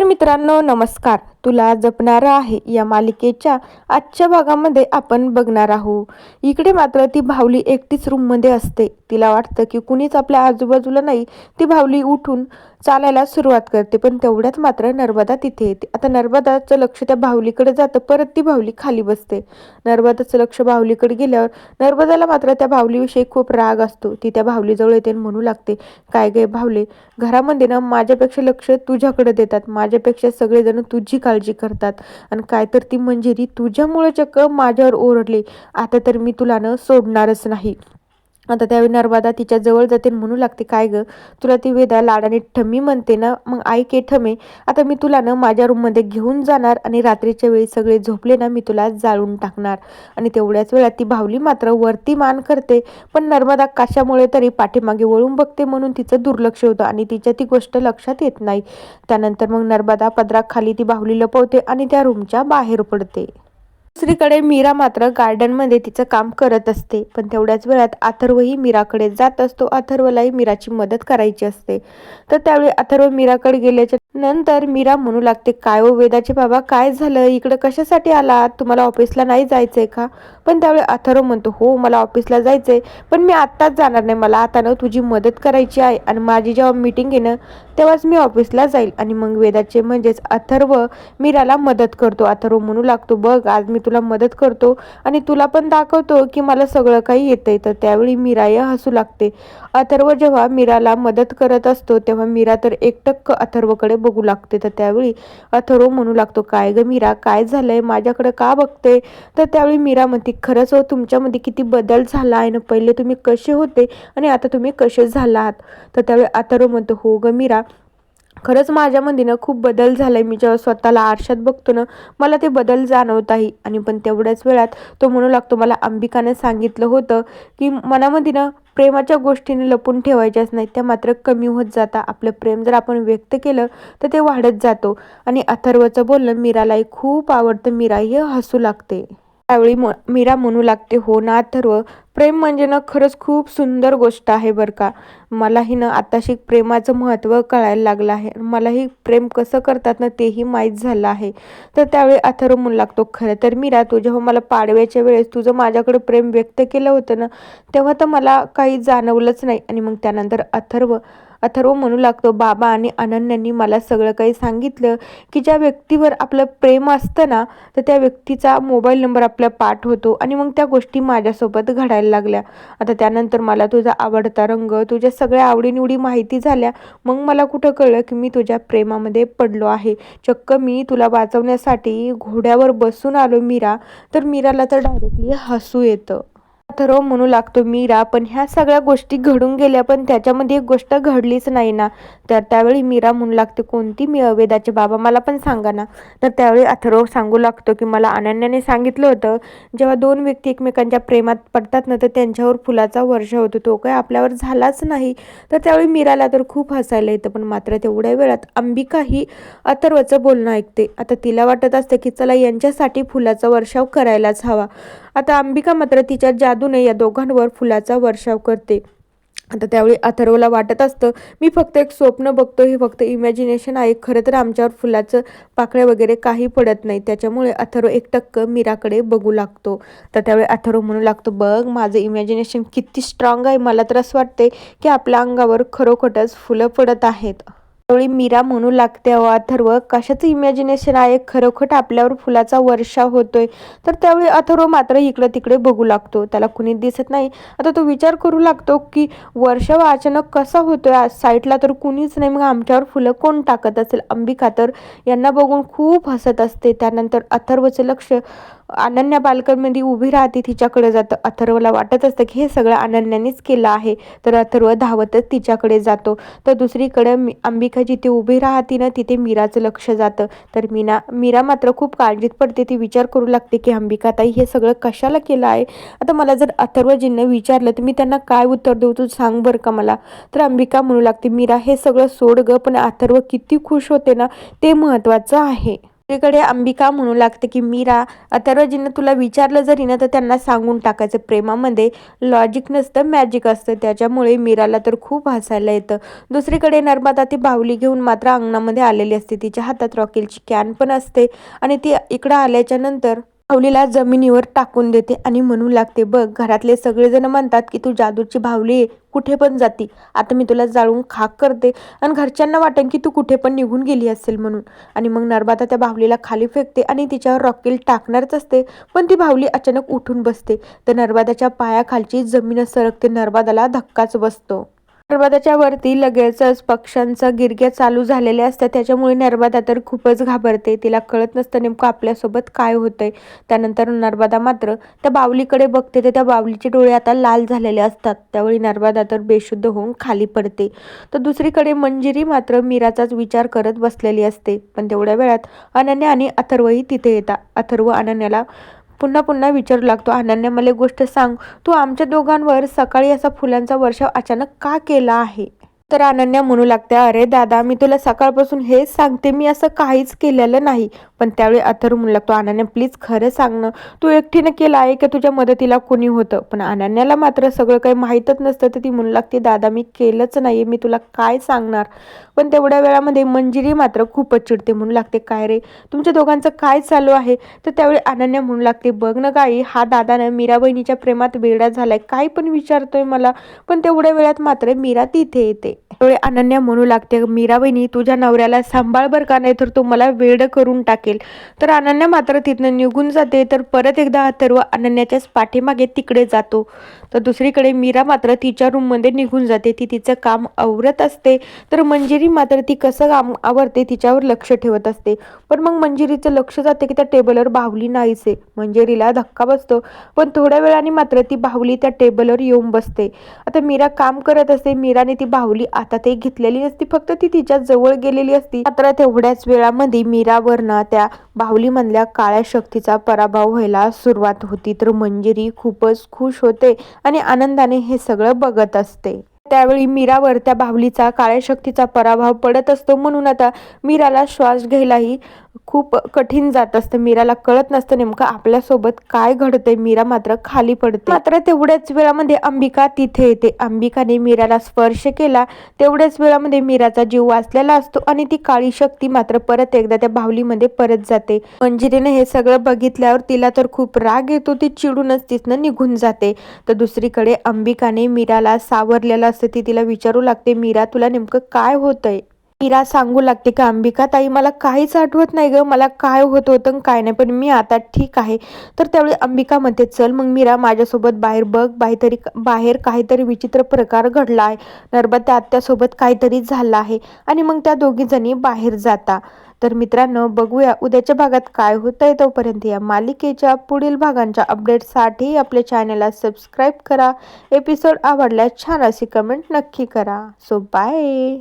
तर मित्रांनो नमस्कार. तुला जपणारा आहे या मालिकेच्या आजच्या भागामध्ये आपण बघणार आहोत. इकडे मात्र ती भावली एकटीच रूममध्ये असते. तिला वाटतं की कुणीच आपल्या आजूबाजूला नाही. ती भावली उठून चालायला सुरुवात करते पण तेवढ्यात मात्र नर्मदा तिथे येते. आता नर्मदाचं लक्ष त्या भावलीकडे जातं परत ती भावली खाली बसते. नर्मदाचं लक्ष भावलीकडे गेल्यावर नर्मदाला मात्र त्या भावलीविषयी खूप राग असतो. ती त्या भावलीजवळ येते आणि म्हणू लागते काय गे भावले घरामध्ये ना माझ्यापेक्षा लक्ष तुझ्याकडे देतात. माझ्यापेक्षा सगळेजण तुझी काळजी करतात. आणि काय तर ती मंजिरी तुझ्यामुळे चक्क माझ्यावर ओरडली? आता तर मी तुला न सोडणारच नाही. आता त्यावेळी नर्मदा तिच्या जवळ जाते म्हणू लागते. काय ग? तुला ती वेदा लाडाने ठमी म्हणते ना? मग आई के ठमे आता मी तुला ना माझ्या रूममध्ये घेऊन जाणार आणि रात्रीच्या वेळी सगळे झोपले ना मी तुला जाळून टाकणार. आणि तेवढ्याच वेळात ती भावली मात्र वरती मान करते. पण नर्मदा कशामुळे तरी पाठीमागे वळून बघते म्हणून तिचं दुर्लक्ष होतं आणि तिच्या ती गोष्ट लक्षात येत नाही. त्यानंतर मग नर्मदा पदराखाली ती बाहुली लपवते आणि त्या रूमच्या बाहेर पडते. दुसरीकडे मीरा मात्र गार्डनमध्ये तिचं काम करत असते पण तेवढ्याच वेळात अथर्वही मीराकडे जात असतो. अथर्वलाही मीराची मदत करायची असते. तर त्यावेळी अथर्व मीराकडे गेल्याच्यानंतर मीरा म्हणू लागते काय हो वेदाचे बाबा काय झालं? इकडे कशासाठी आलात तुम्हाला ऑफिसला नाही जायचंय का? पण त्यावेळी अथर्व म्हणतो हो मला ऑफिसला जायचंय पण मी आत्ताच जाणार नाही. मला आता ना तुझी मदत करायची आहे आणि माझी जेव्हा मीटिंग आहे ना तेव्हाच मी ऑफिसला जाईल. आणि मग वेदाचे म्हणजेच अथर्व मीराला मदत करतो. अथर्व म्हणू लागतो बघ आज मी तुला मदत करतो आणि तुला पण दाखवतो की मला सगळं काही येतंय. तर त्यावेळी मीराही हसू लागते. अथर्व जेव्हा मीराला मदत करत असतो तेव्हा मीरा तर एकटक्क अथर्वकडे बघू लागते. तर त्यावेळी अथर्व म्हणू लागतो काय ग मीरा काय झालंय? माझ्याकडे का बघते? तर त्यावेळी मीरा म्हणते खरंच हो तुमच्यामध्ये किती बदल झाला आहे ना. पहिले तुम्ही कसे होते आणि आता तुम्ही कसे झाला आहात तर त्यावेळी अथर्व म्हणतो हो ग मीरा खरंच माझ्यामध्ये ना खूप बदल झाला आहे मी जेव्हा स्वतःला आरशात बघतो ना मला ते बदल जाणवताही. आणि पण तेवढ्याच वेळात तो म्हणू लागतो मला अंबिकाने सांगितलं होतं की मनामध्ये ना प्रेमाच्या गोष्टीने लपून ठेवायच्याच नाहीत. त्या मात्र कमी होत जाता. आपलं प्रेम जर आपण व्यक्त केलं तर ते वाढत जातो. आणि अथर्वचं बोलणं मीरालाही खूप आवडतं. मीराही हसू लागते. त्यावेळी म मीरा म्हणू लागते हो ना अथर्व प्रेम म्हणजे ना खरंच खूप सुंदर गोष्ट आहे बरं का. मलाही ना आताशी प्रेमाचं महत्त्व कळायला लागलं आहे. मलाही प्रेम कसं करतात ना तेही माहीत झालं आहे. तर त्यावेळी अथर्व म्हणू लागतो खरं तर मीरा तू जेव्हा हो मला पाडव्याच्या वेळेस तुझं माझ्याकडे प्रेम व्यक्त केलं होतं ना तेव्हा तर मला काही जाणवलंच नाही. आणि मग त्यानंतर अथर्व अथर्व म्हणू लागतो बाबा आणि अनन्यांनी मला सगळं काही सांगितलं की ज्या व्यक्तीवर आपलं प्रेम असतं ना तर त्या व्यक्तीचा मोबाईल नंबर आपला पाठ होतो आणि मग त्या गोष्टी माझ्यासोबत घडायला लागल्या. आता त्यानंतर मला तुझा आवडता रंग तुझ्या सगळ्या आवडीनिवडी माहिती झाल्या. मग मला कुठं कळलं की मी तुझ्या प्रेमामध्ये पडलो आहे. चक्क मी तुला वाचवण्यासाठी घोड्यावर बसून आलो मीरा तर मीराला तर डायरेक्टली हसू येतं. अथर्व म्हणू लागतो मीरा पण ह्या सगळ्या गोष्टी घडून गेल्या पण त्याच्यामध्ये एक गोष्ट घडलीच नाही ना. तर त्यावेळी मीरा म्हणू लागते कोणती मी अवेदाचे बाबा मला पण सांगा ना. तर त्यावेळी अथर्व सांगू लागतो की मला अनन्याने सांगितलं होतं जेव्हा दोन व्यक्ती एकमेकांच्या प्रेमात पडतात ना तर त्यांच्यावर फुलाचा वर्ष होतो तो काय आपल्यावर झालाच नाही. तर त्यावेळी मीराला तर खूप हसायला येतं पण मात्र तेवढ्या वेळात अंबिका ही अथर्वचं बोलणं ऐकते. आता तिला वाटत असतं की चला यांच्यासाठी फुलाचा वर्षाव करायलाच हवा. आता अंबिका मात्र तिच्या जादूने या दोघांवर फुलाचा वर्षाव करते. आता त्यावेळी अथर्वला वाटत असतं मी फक्त एक स्वप्न बघतो हे फक्त इमॅजिनेशन आहे. खरं तर आमच्यावर फुलाचं पाकळ्या वगैरे काही पडत नाही. त्याच्यामुळे अथर्व एक टक्क मीराकडे बघू लागतो. तर त्यावेळी अथर्व म्हणू लागतो बघ माझं इमॅजिनेशन किती स्ट्रॉंग आहे. मला तर असं वाटते की आपल्या अंगावर खरोखरच फुलं पडत आहेत. त्यावेळी मीरा म्हणू लागते अहो अथर्व. कशाचं इमॅजिनेशन आहे? खरोखर आपल्यावर फुलाचा वर्षाव होतोय. तर त्यावेळी अथर्व मात्र इकडं तिकडे बघू लागतो. त्याला कुणी दिसत नाही. आता तो विचार करू लागतो की वर्षाव अचानक कसा होतोय? साईडला तर कुणीच नाही. मग आमच्यावर फुलं कोण टाकत असेल? अंबिका तर यांना बघून खूप हसत असते. त्यानंतर अथर्वचं लक्ष अनन्या बाल्कनमध्ये उभी राहते तिच्याकडे जातं. अथर्वला वाटत असतं की हे सगळं अनन्यानेच केलं आहे. तर अथर्व धावतच तिच्याकडे जातो. तर दुसरीकडे मी अंबिका जिथे उभी राहते ना तिथे मीराचं लक्ष जातं. तर मीना मीरा मात्र खूप काळजीत पडते. ती विचार करू लागते की अंबिका ताई हे सगळं कशाला केलं आहे? आता मला जर अथर्वजींना विचारलं तर मी त्यांना काय उत्तर देऊ? तू सांग बरं का मला. तर अंबिका म्हणू लागते मीरा हे सगळं सोड ग पण अथर्व किती खुश होते ना ते महत्त्वाचं आहे. दुसरीकडे अंबिका म्हणू लागते की मीरा अथर्वजीनं तुला विचारलं जरी ना तर त्यांना सांगून टाकायचं. प्रेमामध्ये लॉजिक नसतं मॅजिक असतं. त्याच्यामुळे मीराला तर खूप हसायला येतं. दुसरीकडे नर्मदा ती बाहुली घेऊन मात्र अंगणामध्ये आलेली असते. तिच्या हातात रॉकेलची कॅन पण असते आणि ती इकडं आल्याच्यानंतर बाहुलीला जमिनीवर टाकून देते आणि म्हणू लागते बघ घरातले सगळेजण म्हणतात की तू जादूची बाहुली आहे कुठे पण जाती. आता मी तुला जाळून खाक करते आणि घरच्यांना वाटेन की तू कुठे पण निघून गेली असेल म्हणून. आणि मग नर्मदा त्या बाहुलीला खाली फेकते आणि तिच्यावर रॉकेल टाकणारच असते पण ती बाहुली अचानक उठून बसते. तर नर्मदाच्या पायाखालची जमीन सरकते नर्मदाला धक्काच बसतो. नर्मदाच्या वरती लगेचच पक्ष्यांचं गिरग्या चालू झालेल्या असतात. त्याच्यामुळे नर्मदा तर खूपच घाबरते. तिला कळत नसतं नेमकं आपल्यासोबत काय होतंय. त्यानंतर नर्मदा मात्र त्या बावलीकडे बघते. तर त्या बावलीचे डोळे आता लाल झालेले असतात. त्यावेळी नर्मदा तर बेशुद्ध होऊन खाली पडते. तर दुसरीकडे मंजिरी मात्र मीराचाच विचार करत बसलेली असते. पण तेवढ्या वेळात अनन्या आणि अथर्वही तिथे येतात. अथर्व अनन्याला पुन्हा पुन्हा विचारू लागतो. अनन्या मला गोष्ट सांग. तू आमच्या दोघांवर सकाळी असा फुलांचा वर्षाव अचानक का केला आहे? तर अनन्या म्हणू लागते अरे दादा मी तुला सकाळपासून हेच सांगते मी असं काहीच केलेलं नाही. पण त्यावेळी अथर म्हणू लागतो अनन्या प्लीज खरं सांग ना तू एकटीनं केलं आहे की तुझ्या मदतीला कोणी होतं? पण अनन्याला मात्र सगळं काही माहीतच नसतं तर ती म्हणू लागते दादा मी केलंच नाही मी तुला काय सांगणार? पण तेवढ्या वेळामध्ये मंजिरी मात्र खूपच चिडते म्हणू लागते काय रे तुमच्या दोघांचं काय चालू आहे? तर त्यावेळी अनन्या म्हणू लागते बघ ना काही हा दादानं मीरा बहिणीच्या प्रेमात वेडा झालाय काय पण विचारतोय मला. पण तेवढ्या वेळात मात्र मीरा तिथे येते. त्यामुळे अनन्या म्हणू लागते मीरा बहिणी तुझ्या नवऱ्याला सांभाळ बर का? नाही तर तो मला वेड करून टाकेल. तर अनन्या मात्र तिथनं निघून जाते तर परत एकदा अथर्व अनन्याच्याच पाठीमागे तिकडे जातो. तर दुसरीकडे मीरा मात्र तिच्या रूममध्ये निघून जाते ती तिचं काम आवरत असते. तर मंजिरी मात्र ती कसं काम आवरते तिच्यावर लक्ष ठेवत असते. पण मग मंजिरीचं लक्ष जाते की त्या टेबलवर बाहुली नाहीच आहे मंजिरीला धक्का बसतो पण थोड्या वेळाने मात्र ती बाहुली त्या टेबलवर येऊन बसते. आता मीरा काम करत असते मीराने ती बाहुली आता ते घेतलेली नसती फक्त ती तिच्या जवळ गेलेली असती. मात्र तेवढ्याच वेळामध्ये मीरावरनं त्या बाहुलीमधल्या काळ्या शक्तीचा पराभव व्हायला सुरुवात होती. तर मंजिरी खूपच खुश होते आणि आनंदाने हे सगळं बघत असते. त्यावेळी मीरावर त्या बाहुलीचा काळ्या शक्तीचा पराभव पडत असतो म्हणून आता मीराला श्वास घ्यायलाही खूप कठीण जात असतं. मीराला कळत नसतं नेमकं आपल्यासोबत काय घडतंय. मीरा मात्र खाली पडते. मात्र तेवढ्याच वेळामध्ये अंबिका तिथे येते. अंबिकाने मीराला स्पर्श केला. तेवढ्याच वेळामध्ये मीराचा जीव वाचलेला असतो आणि ती काळी शक्ती मात्र परत एकदा त्या बाहुलीमध्ये परत जाते. मंजिरीने हे सगळं बघितल्यावर तिला तर खूप राग येतो. ती चिडूनच तिथनं निघून जाते. तर दुसरीकडे अंबिकाने मीराला सावरलेला असते ती तिला विचारू लागते मीरा तुला नेमकं काय होतंय? मीरा सांगू लागते का अंबिका ताई मला काहीच आठवत नाही ग मला काय होत होतं काय नाही पण मी आता ठीक आहे. तर त्यावेळी अंबिका म्हणते चल मग मीरा माझ्यासोबत बाहेर बघ बाहेरतरी बाहेर काहीतरी विचित्र प्रकार घडला आहे. नर्मदा आत्यासोबत काहीतरी झालं आहे आणि मग त्या दोघीजणी बाहेर जाता. तर मित्रांनो बघूया उद्याच्या भागात काय होतं आहे तोपर्यंत या मालिकेच्या पुढील भागांच्या अपडेटसाठी आपल्या चॅनलला सबस्क्राईब करा. एपिसोड आवडल्यास छान अशी कमेंट नक्की करा. So bye